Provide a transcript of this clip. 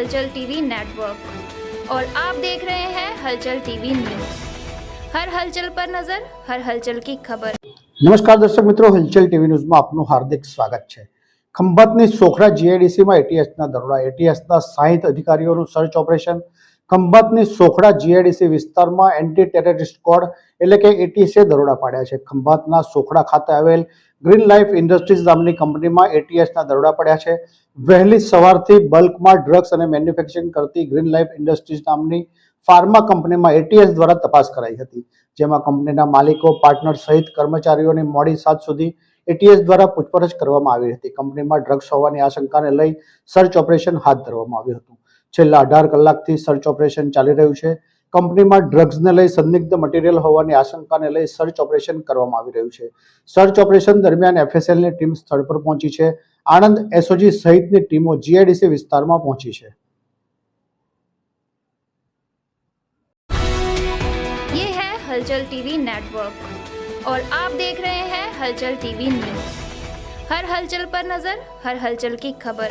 हलचल TV network और आप देख रहे हैं हलचल टीवी न्यूज हर हलचल पर नजर हर हलचल की खबर નમસ્કાર દર્શક મિત્રો હલચલ ટીવી ન્યૂઝમાં આપનું હાર્દિક સ્વાગત છે ખંભાતની સોખડા જીઆઈડીસીમાં એટીએસના દરોડા એટીએસના સાહીઠ અધિકારીઓનું સર્ચ ઓપરેશન ખંભાતની સોખડા જીઆઈડીસી વિસ્તારમાં એન્ટી ટેરરિસ્ટ સ્ક્વોડ એટલે કે એટીએસએ દરોડા પાડ્યા છે. ખંભાતના સોખડા ખાતે આવેલ ગ્રીન લાઈફ ઇન્ડસ્ટ્રીઝ નામની કંપનીમાં એટીએસના દરોડા પડ્યા છે. વહેલી સવારથી બલ્કમાં ડ્રગ્સ અને મેન્યુફેક્ચરિંગ કરતી ગ્રીન લાઈફ ઇન્ડસ્ટ્રીઝ નામની ફાર્મા કંપનીમાં એટીએસ દ્વારા તપાસ કરાઈ હતી. જેમાં કંપનીના માલિકો, પાર્ટનર સહિત કર્મચારીઓની મોડી સાત સુધી એટીએસ દ્વારા પૂછપરછ કરવામાં આવી હતી. કંપનીમાં ડ્રગ્સ હોવાની આશંકાને લઈ સર્ચ ઓપરેશન હાથ ધરવામાં આવ્યું હતું. છેલ્લા અઢાર કલાકથી સર્ચ ઓપરેશન ચાલી રહ્યું છે કંપનીમાં ડ્રગ્સને લઈ સંદિગ્ધ મટીરિયલ હોવાની આશંકાને લઈ સર્ચ ઓપરેશન કરવામાં આવી રહ્યું છે સર્ચ ઓપરેશન દરમિયાન એફએસએલની ટીમ સ્થળ પર પહોંચી છે આણંદ એસઓજી સહિતની ટીમો જીઆઈડીસી વિસ્તારમાં પહોંચી છે ये है हलचल टीवी नेटवर्क और आप देख रहे हैं हलचल टीवी न्यूज हर हलचल पर नजर हर हलचल की खबर